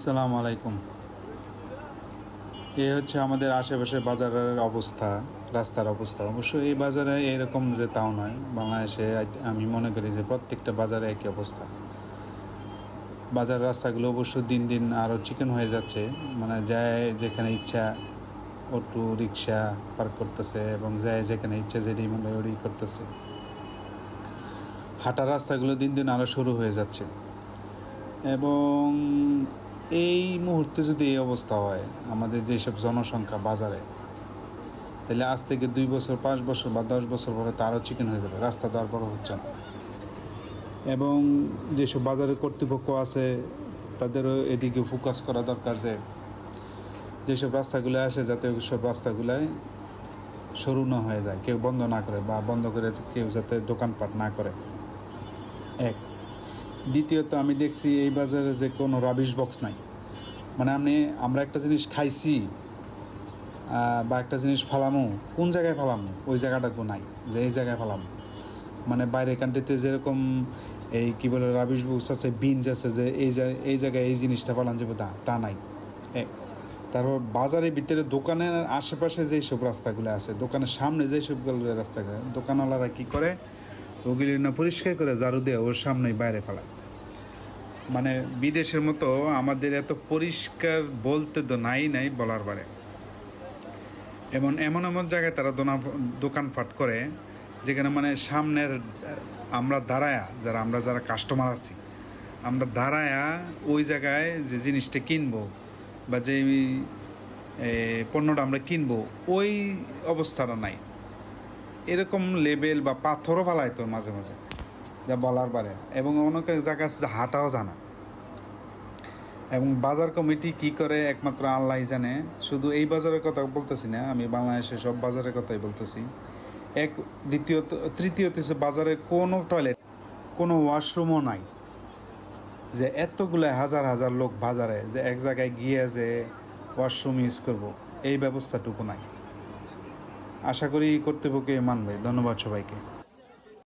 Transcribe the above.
আসসালামু আলাইকুম। এই হচ্ছে আমাদের আশেপাশে বাজারের অবস্থা, রাস্তার অবস্থা। অবশ্য এই বাজারে এরকম যে তাও নয়, বাংলাদেশে আমি মনে করি যে প্রত্যেকটা বাজারে একই অবস্থা। বাজার রাস্তাগুলো অবশ্য দিন দিন আরও চিকেন হয়ে যাচ্ছে। মানে যায় যেখানে ইচ্ছা অটো রিক্সা পার্ক করতেছে এবং যায় যেখানে ইচ্ছা যেটি মনে ওটি করতেছে। হাঁটা রাস্তাগুলো দিন দিন আরও শুরু হয়ে যাচ্ছে। এবং এই মুহূর্তে যদি এই অবস্থা হয়, আমাদের যেসব জনসংখ্যা বাজারে, তাহলে আজ থেকে দুই বছর, পাঁচ বছর বা দশ বছর পরে তো আরও চিকেন হয়ে যাবে, রাস্তা দেওয়ার পরও হচ্ছে না। এবং যেসব বাজারে কর্তৃপক্ষ আছে, তাদেরও এদিকে ফোকাস করা দরকার যে, যেসব রাস্তাগুলো আসে, যাতে সব রাস্তাগুলায় সরু না হয়ে যায়, কেউ বন্ধ না করে বা বন্ধ করে কেউ যাতে দোকানপাট না করে। এক। দ্বিতীয়ত আমি দেখছি এই বাজারে যে কোনো রাবিশ বক্স নাই। মানে আপনি আমরা একটা জিনিস খাইছি বা একটা জিনিস ফালামু, কোন জায়গায় ফালামু? ওই জায়গাটাকে নাই, যে এই জায়গায় ফালামু। মানে বাইরের কান্ট্রিতে যেরকম এই কি বলে রাবিশ বক্স আছে বিনস আছে, যে এই এই জায়গায় এই জিনিসটা ফালান যাবে, তা তা নাই। তারপর বাজারের ভিতরে দোকানের আশেপাশে যেই সব রাস্তাগুলো আছে, দোকানের সামনে যেই সবগুলো রাস্তাগুলো, দোকানওয়ালারা কী করে? ওগুলি না পরিষ্কার করে ঝাড়ু দিয়ে ওর সামনেই বাইরে ফেলা মানে বিদেশের মতো আমাদের এত পরিষ্কার বলতে তো নাই নাই বলার পারে এমন এমন এমন জায়গায় তারা দোনা দোকানপাট করে, যেখানে মানে সামনের, আমরা দাঁড়ায়া, যারা আমরা যারা কাস্টমার আছি, আমরা দাঁড়ায়া ওই জায়গায় যে জিনিসটা কিনবো বা যে পণ্যটা আমরা কিনবো, ওই অবস্থাটা নাই। এরকম লেবেল বা পাথরও ফালায় তোর মাঝে মাঝে, যা বলার পারে। এবং অনেক জায়গা আছে হাঁটাও জানা। এবং বাজার কমিটি কি করে একমাত্র আল্লাহ জানে। শুধু এই বাজারের কথা বলতেছি না, আমি বাংলাদেশের সব বাজারের কথাই বলতেছি। এক, দ্বিতীয়ত, তৃতীয়ত বাজারে কোনো টয়লেট কোনো ওয়াশরুমও নাই। যে এতগুলো হাজার হাজার লোক বাজারে, যে এক জায়গায় গিয়ে যে ওয়াশরুম ইউজ করব, এই ব্যবস্থাটুকু নাই। আশা করি কর্তৃপক্ষ মানবে। ধন্যবাদ সবাইকে।